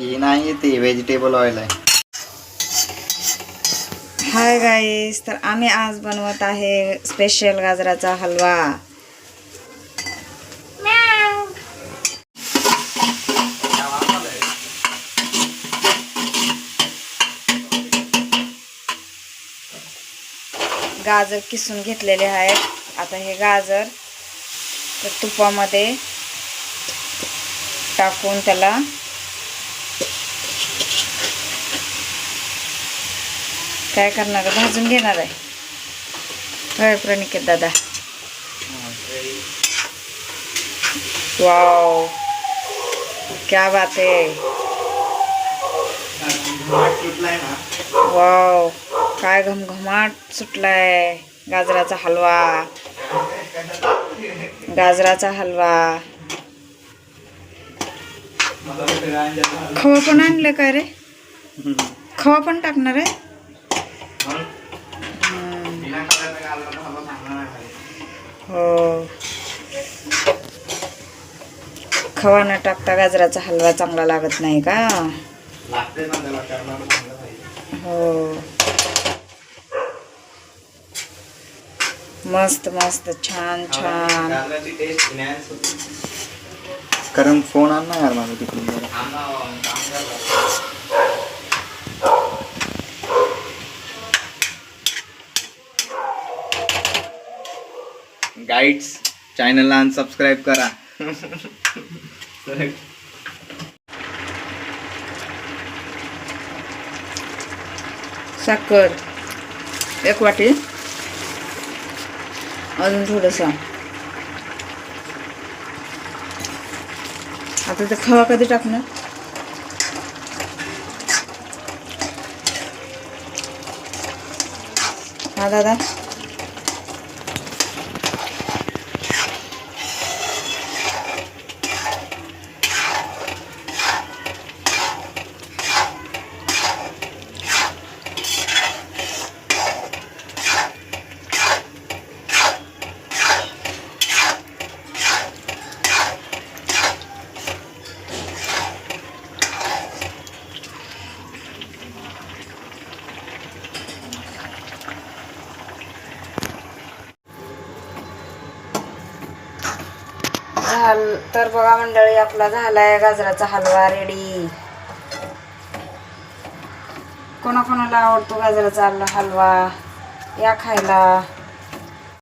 ए नाही ते vegetable oil आहे. हाय गाईस तर आम्ही आज बनवत आहे स्पेशल गाजराचा हलवा. गाजर किसून घेतलेले आहेत. आता हे गाजर तर तुपामध्ये टाकून त्याला काय करणार? भाजून घेणार आहे. होय प्रणिकेत दादा. वाव. क्या बात आहे. वाव. काय घमघमाट सुटलाय? गाजराचा हलवा. गाजराचा हलवा. खवा पण आणलं काय रे? खवा पण टाकणार आहे? हो. खवा न टाकता गाजराचा हलवा चांगला लागत नाही का? हो. मस्त मस्त छान छान. होते. कारण फोन आण ना यार माझा तिकडून. गाईड्स चॅनलला अनसबस्क्राईब करा. साखर. एक वाटी. अजून थोडंसं. आता ते खवा कधी टाकणार? हा दादा. झाल तर बघा मंडळी आपला झालाय गाजराचा हलवा रेडी कोणाकोणाला आवडतो गाजराचा हलवा? या खायला.